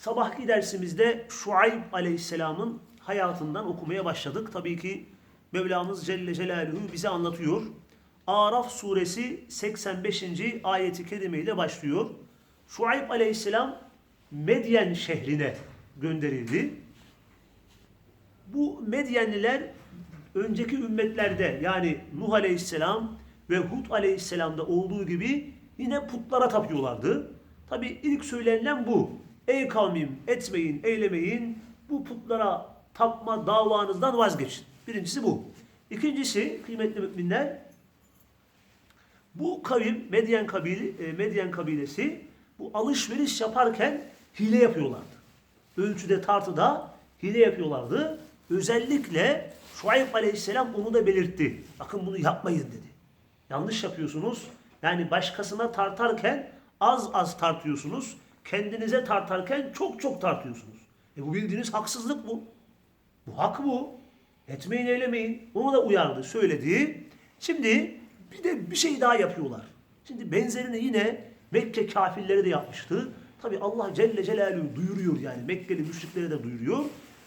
sabahki dersimizde Şuayb Aleyhisselam'ın hayatından okumaya başladık. Tabii ki Mevlamız Celle Celaluhu bize anlatıyor. Araf suresi 85. ayeti kerime ile başlıyor. Şuayb Aleyhisselam Medyen şehrine gönderildi. Bu Medyenliler önceki ümmetlerde yani Nuh Aleyhisselam ve Hud Aleyhisselam'da olduğu gibi yine putlara tapıyorlardı. Tabi ilk söylenilen bu. Ey kavmim etmeyin, eylemeyin. Bu putlara tapma davanızdan vazgeçin. Birincisi bu. İkincisi kıymetli müminler bu kavim Medyen kabili e, Medyen kabilesi bu alışveriş yaparken hile yapıyorlardı. Ölçüde tartıda hile yapıyorlardı. Özellikle Şuayb Aleyhisselam onu da belirtti. Bakın bunu yapmayın dedi. Yanlış yapıyorsunuz. Yani başkasına tartarken az az tartıyorsunuz. Kendinize tartarken çok çok tartıyorsunuz. E bu bildiğiniz haksızlık bu. Bu hak bu. Etmeyin eylemeyin. Onu da uyardı, söyledi. Şimdi bir de bir şey daha yapıyorlar. Şimdi benzerini yine Mekke kafirleri de yapmıştı. Tabi Allah Celle Celaluhu duyuruyor yani Mekkeli müşriklere de duyuruyor.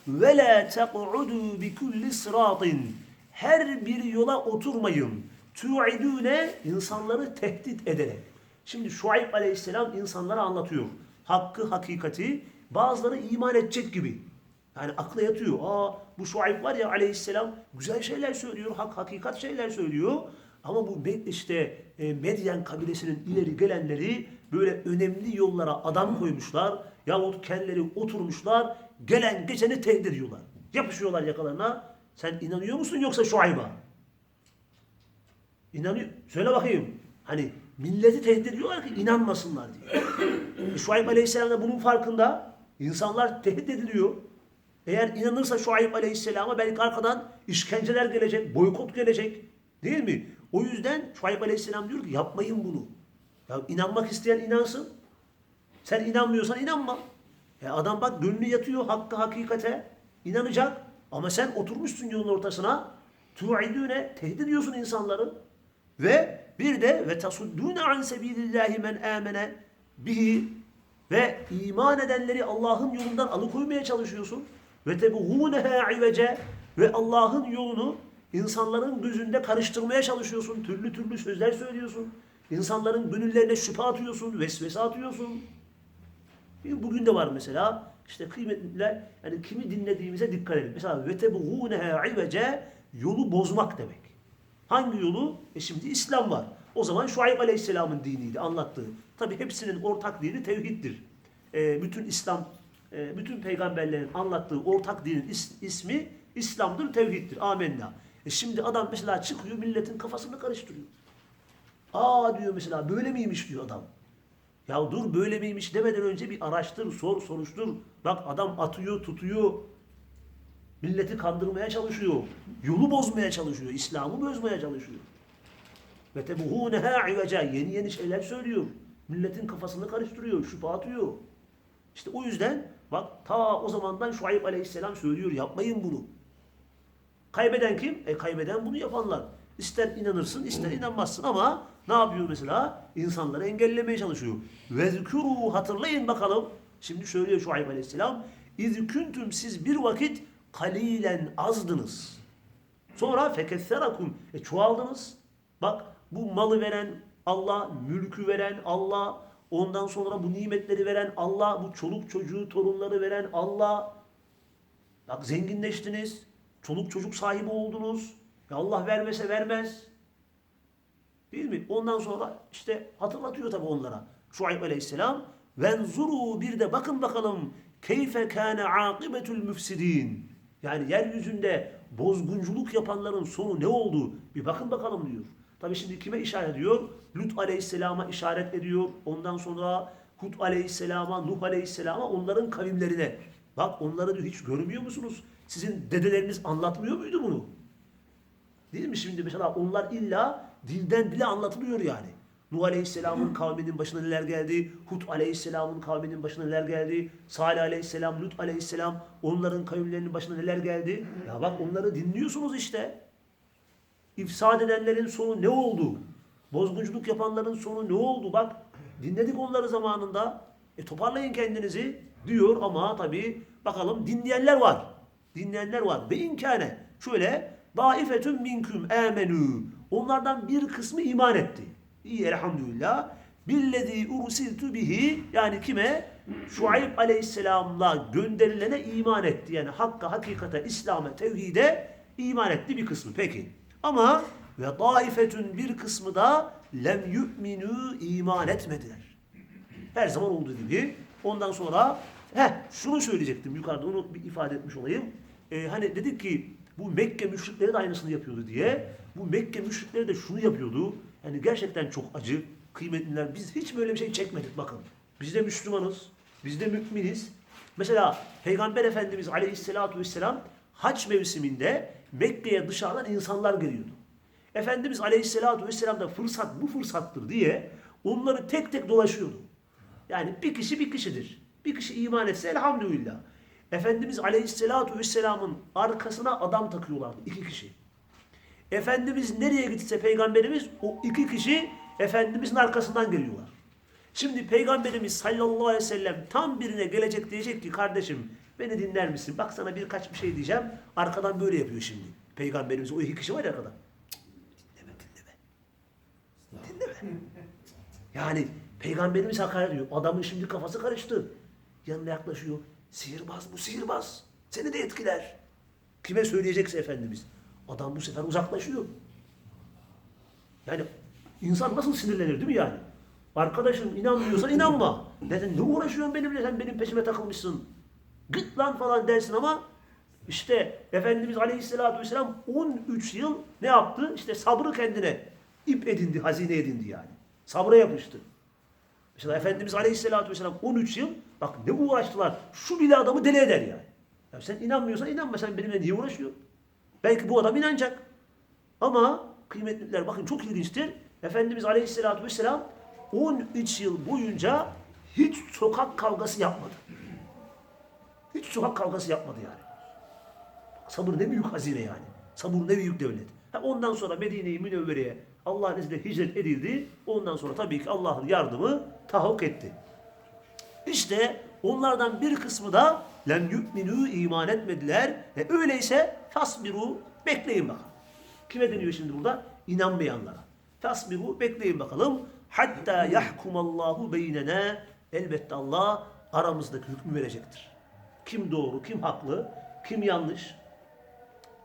Ve la teq'udu bi kulli sıratin. Her bir yola oturmayın. Tu'idune insanları tehdit ederek. Şimdi Şuayb Aleyhisselam insanlara anlatıyor. Hakkı, hakikati bazıları iman edecek gibi. Yani akla yatıyor. Aa bu Şuayb var ya aleyhisselam güzel şeyler söylüyor. Hak, hakikat şeyler söylüyor. Ama bu işte e, Medyen kabilesinin ileri gelenleri böyle önemli yollara adam koymuşlar. Yahut kendileri oturmuşlar. Gelen geçeni tehdit ediyorlar. Yapışıyorlar yakalarına. Sen inanıyor musun yoksa Şuayb'a? İnanıyor. Söyle bakayım. Hani milleti tehdit ediyorlar ki inanmasınlar diye. E, Şuayb Aleyhisselam da bunun farkında. İnsanlar tehdit ediliyor. Eğer inanırsa Şuayb Aleyhisselam'a belki arkadan işkenceler gelecek, boykot gelecek. Değil mi? O yüzden Şuayb Aleyhisselam diyor ki yapmayın bunu. Ya inanmak isteyen inansın. Sen inanmıyorsan inanma. Ya adam bak gönlü yatıyor hakkı hakikate. inanacak. Ama sen oturmuşsun yolun ortasına. Tu'idüne tehdit ediyorsun insanları. Ve bir de ve tasuddune an sebilillahi men amene bihi ve iman edenleri Allah'ın yolundan alıkoymaya çalışıyorsun. Ve tebuğuneha ivece ve Allah'ın yolunu insanların gözünde karıştırmaya çalışıyorsun. Türlü türlü sözler söylüyorsun. İnsanların gönüllerine şüphe atıyorsun, vesvese atıyorsun. Bugün de var mesela işte kıymetliler yani kimi dinlediğimize dikkat edin. Mesela ve tebuğuneha ivece yolu bozmak demek. Hangi yolu? E şimdi İslam var. O zaman Şuayb Aleyhisselam'ın diniydi anlattığı. Tabi hepsinin ortak dini tevhiddir. E, bütün İslam, e, bütün peygamberlerin anlattığı ortak dinin is, ismi İslam'dır, tevhiddir. Amenna. E şimdi adam mesela çıkıyor milletin kafasını karıştırıyor. Aa diyor mesela böyle miymiş diyor adam. Ya dur böyle miymiş demeden önce bir araştır, sor, soruştur. Bak adam atıyor, tutuyor. Milleti kandırmaya çalışıyor. Yolu bozmaya çalışıyor. İslam'ı bozmaya çalışıyor. Ve tebuhuneha iveca. Yeni yeni şeyler söylüyor. Milletin kafasını karıştırıyor. Şüphe atıyor. İşte o yüzden bak ta o zamandan Şuayb aleyhisselam söylüyor. Yapmayın bunu. Kaybeden kim? E kaybeden bunu yapanlar. İster inanırsın ister inanmazsın ama ne yapıyor mesela? İnsanları engellemeye çalışıyor. Ve zükuru hatırlayın bakalım. Şimdi söylüyor Şuayb aleyhisselam. İz küntüm siz bir vakit kalilen azdınız. Sonra fekesserakum. E çoğaldınız. Bak bu malı veren Allah, mülkü veren Allah, ondan sonra bu nimetleri veren Allah, bu çoluk çocuğu, torunları veren Allah. Bak zenginleştiniz. Çoluk çocuk sahibi oldunuz. Ya Allah vermese vermez. Değil mi? Ondan sonra işte hatırlatıyor tabi onlara. Şuayb aleyhisselam. Venzuru bir de bakın bakalım keyfe kâne âkıbetul müfsidin. Yani yeryüzünde bozgunculuk yapanların sonu ne oldu? Bir bakın bakalım diyor. Tabi şimdi kime işaret ediyor? Lut aleyhisselama işaret ediyor. Ondan sonra Hud aleyhisselama, Nuh aleyhisselama, onların kavimlerine. Bak onları diyor, hiç görmüyor musunuz? Sizin dedeleriniz anlatmıyor muydu bunu? Değil mi şimdi mesela onlar illa dilden dile anlatılıyor yani. Nuh Aleyhisselam'ın kavminin başına neler geldi, Hud Aleyhisselam'ın kavminin başına neler geldi, Salih Aleyhisselam, Lut Aleyhisselam onların kavimlerinin başına neler geldi. Ya bak onları dinliyorsunuz işte. İfsad edenlerin sonu ne oldu? Bozgunculuk yapanların sonu ne oldu? Bak dinledik onları zamanında. E toparlayın kendinizi diyor ama tabii bakalım dinleyenler var. Dinleyenler var. Ve inkâne şöyle daifetun minküm âmenû. Onlardan bir kısmı iman etti. İyi elhamdülillah. Billezî ursiltu bihi yani kime? Şuayb aleyhisselamla gönderilene iman etti. Yani hakka, hakikate, İslam'a, tevhide iman etti bir kısmı. Peki. Ama ve daifetün bir kısmı da lem yu'minu iman etmediler. Her zaman olduğu gibi. Ondan sonra heh, şunu söyleyecektim yukarıda onu bir ifade etmiş olayım. Ee, hani dedik ki bu Mekke müşrikleri de aynısını yapıyordu diye. Bu Mekke müşrikleri de şunu yapıyordu. Yani gerçekten çok acı. Kıymetliler biz hiç böyle bir şey çekmedik bakın. Biz de Müslümanız. Biz de müminiz. Mesela Peygamber Efendimiz Aleyhisselatü Vesselam haç mevsiminde Mekke'ye dışarıdan insanlar geliyordu. Efendimiz Aleyhisselatü Vesselam da fırsat bu fırsattır diye onları tek tek dolaşıyordu. Yani bir kişi bir kişidir. Bir kişi iman etse elhamdülillah. Efendimiz Aleyhisselatü Vesselam'ın arkasına adam takıyorlardı. iki kişi. Efendimiz nereye gitse peygamberimiz o iki kişi Efendimizin arkasından geliyorlar. Şimdi peygamberimiz sallallahu aleyhi ve sellem tam birine gelecek diyecek ki kardeşim beni dinler misin? Bak sana birkaç bir şey diyeceğim. Arkadan böyle yapıyor şimdi. Peygamberimiz o iki kişi var ya arkada. Dinleme dinleme. Dinleme. Yani peygamberimiz hakaret ediyor. Adamın şimdi kafası karıştı. Yanına yaklaşıyor. Sihirbaz bu sihirbaz. Seni de etkiler. Kime söyleyecekse Efendimiz. Adam bu sefer uzaklaşıyor. Yani insan nasıl sinirlenir değil mi yani? Arkadaşım inanmıyorsan inanma. Neden ne uğraşıyorsun benimle sen benim peşime takılmışsın. Git lan falan dersin ama işte Efendimiz Aleyhisselatü Vesselam 13 yıl ne yaptı? İşte sabrı kendine ip edindi, hazine edindi yani. Sabra yapıştı. Mesela Efendimiz Aleyhisselatü Vesselam 13 yıl bak ne uğraştılar. Şu bile adamı deli eder yani. Ya sen inanmıyorsan inanma. Sen benimle niye uğraşıyorsun? Belki bu adam inanacak. Ama kıymetliler bakın çok ilginçtir. Efendimiz Aleyhisselatü Vesselam 13 yıl boyunca hiç sokak kavgası yapmadı. Hiç sokak kavgası yapmadı yani. Sabır ne büyük hazine yani. Sabır ne büyük devlet. Ondan sonra Medine-i Münevvere'ye Allah'ın izniyle hicret edildi. Ondan sonra tabii ki Allah'ın yardımı tahakkuk etti. İşte onlardan bir kısmı da lem yu'minu iman etmediler. E öyleyse fasbiru bekleyin bakalım. Kime deniyor şimdi burada? İnanmayanlara. Fasbiru bekleyin bakalım. Hatta yahkumallahu beynena. Elbette Allah aramızdaki hükmü verecektir. Kim doğru, kim haklı, kim yanlış.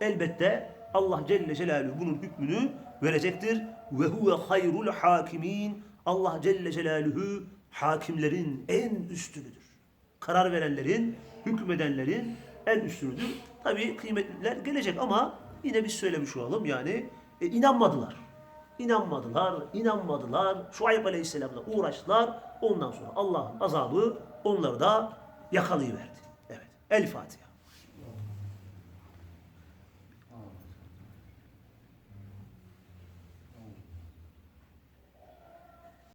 Elbette Allah Celle Celaluhu bunun hükmünü verecektir. Ve huve hayrul hakimin. Allah Celle Celaluhu hakimlerin en üstünüdür. Karar verenlerin, hükmedenlerin en üstünüdür. Tabi kıymetliler gelecek ama yine biz söylemiş olalım yani e, inanmadılar. İnanmadılar, inanmadılar. Şuayb Aleyhisselam'la uğraştılar. Ondan sonra Allah'ın azabı onları da yakalayıverdi. Evet. El Fatiha.